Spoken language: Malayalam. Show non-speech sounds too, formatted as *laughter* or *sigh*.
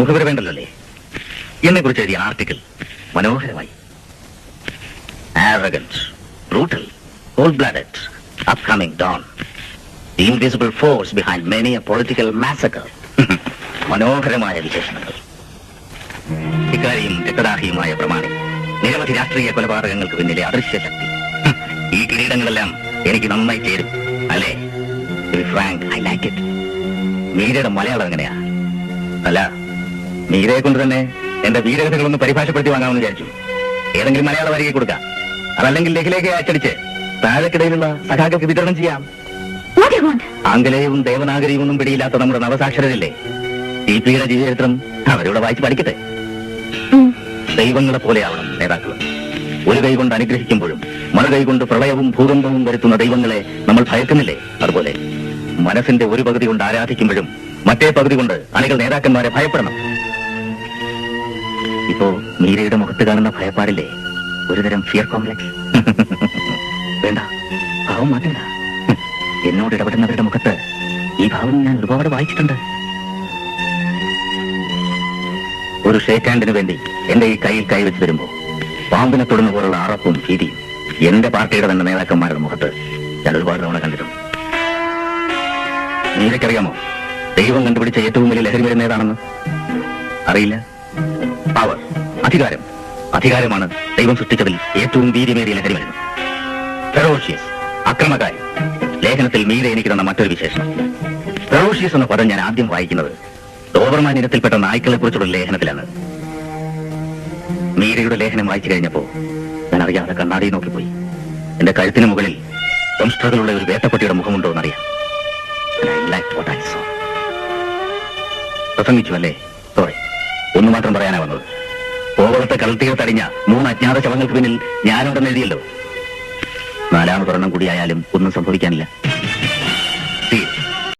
മുഖവര വേണ്ടല്ലോ എന്നെ കുറിച്ച് എഴുതിയ ആർട്ടിക്കിൾ മനോഹരമായി. Arrogant, brutal, cold-blooded, upcoming dawn. The invisible force behind many a political massacre. *laughs* മനോഹരമായ വിശേഷണങ്ങൾ. ഇക്കാര്യം രക്തദാഹിയുമായ പ്രമാണി. നിരവധി രാഷ്ട്രീയ കൊലപാതകങ്ങൾക്ക് പിന്നിലെ അദൃശ്യ ശക്തി. *laughs* ഈ കിരീടങ്ങളെല്ലാം എനിക്ക് നന്നായി ചേരും. അല്ലേ? ഫ്രാങ്ക് ഐ ലൈക്ക് ഇറ്റ് മീരയുടെ മലയാളം എങ്ങനെയാ? അല്ല മീരയെ കൊണ്ട് തന്നെ എന്റെ വീരകഥകളൊന്ന് പരിഭാഷപ്പെടുത്തി വാങ്ങാമെന്ന് വിചാരിച്ചു. ഏതെങ്കിലും മലയാള വരികെ കൊടുക്കാം. അതല്ലെങ്കിൽ ലഘിലേക്ക് അച്ചടിച്ച് താഴെക്കിടയിലുള്ള സഖാക്കൾക്ക് വിതരണം ചെയ്യാം? ആംഗലേയവും ദേവനാഗരിയും ഒന്നും പിടിയില്ലാത്ത നമ്മുടെ നവസാക്ഷരരില്ലേ? ഈ പിയുടെ ജീവചരിത്രം അവരിവിടെ വായിച്ച് പഠിക്കട്ടെ. ദൈവങ്ങളെ പോലെയാവണം നേതാക്കൾ ഒരു കൈ കൊണ്ട് അനുഗ്രഹിക്കുമ്പോഴും മറു കൈ കൊണ്ട് പ്രളയവും ഭൂകമ്പവും വരുത്തുന്ന ദൈവങ്ങളെ നമ്മൾ ഭയക്കുന്നില്ലേ? അതുപോലെ മനസ്സിന്റെ ഒരു പകുതി കൊണ്ട് ആരാധിക്കുമ്പോഴും മറ്റേ പകുതി കൊണ്ട് അണികൾ നേതാക്കന്മാരെ ഭയപ്പെടണം. ഇപ്പോ മീരയുടെ മുഖത്ത് കാണുന്ന ഭയപ്പാടില്ലേ? ഒരുതരം ഫിയർ കോംപ്ലക്സ് *laughs* വേണ്ട ഭാവം മാറ്റണ്ട. എന്നോട് ഇടപെടുന്നവരുടെ മുഖത്ത് ഈ ഭാവം ഞാൻ ഒരുപാട് വായിച്ചിട്ടുണ്ട്. ഒരു ഷേക്ക് ഹാൻഡിന് വേണ്ടി എന്റെ ഈ കയ്യിൽ കൈവച്ച് വരുമ്പോ പാമ്പിനെ തൊടുന്ന പോലുള്ള അറപ്പും ഭീതിയും എന്റെ പാർട്ടിയുടെ തന്നെ നേതാക്കന്മാരുടെ മുഖത്ത് ഞാൻ ഒരുപാട് തവണ കണ്ടിട്ടുണ്ട്. നീരക്കറിയാമോ ദൈവം കണ്ടുപിടിച്ച ഏറ്റവും വലിയ ലഹരി മരുന്ന് ഏതാണെന്ന്? അറിയില്ല? പവർ അധികാരം. അധികാരമാണ് ദൈവം സൃഷ്ടിച്ചതിൽ ഏറ്റവും വീര്യമേറിയ ലഹരി മരുന്ന് ഫെറോഷ്യസ് അക്രമകാരി. ലേഖനത്തിൽ മീര എനിക്ക് തന്ന മറ്റൊരു വിശേഷം ഫെറോഷ്യസ് എന്ന പദം ഞാൻ ആദ്യം വായിക്കുന്നത് ഡോബർമാൻ ഇനത്തിൽപ്പെട്ട നായ്ക്കളെ കുറിച്ചുള്ള ലേഖനത്തിലാണ്. മീരയുടെ ലേഖനം വായിച്ചു കഴിഞ്ഞപ്പോ ഞാൻ അറിയാതെ കണ്ണാടി നോക്കിപ്പോയി. എന്റെ കഴുത്തിന് മുകളിൽ സംസ്കൃതത്തിലുള്ള ഒരു വേട്ടപ്പട്ടിയുടെ മുഖമുണ്ടോ എന്നറിയാം. പ്രസംഗിച്ചു അല്ലേ? ഒന്ന് മാത്രം പറയാനാ വന്നത്. കോവളത്തെ കളത്തികൾ തടിഞ്ഞ മൂന്ന് അജ്ഞാത ശവങ്ങൾക്ക് പിന്നിൽ ഞാനുണ്ടെന്ന് എഴുതിയല്ലോ. നാലാമതൊരെണ്ണം കൂടിയായാലും ഒന്നും സംഭവിക്കാനില്ല.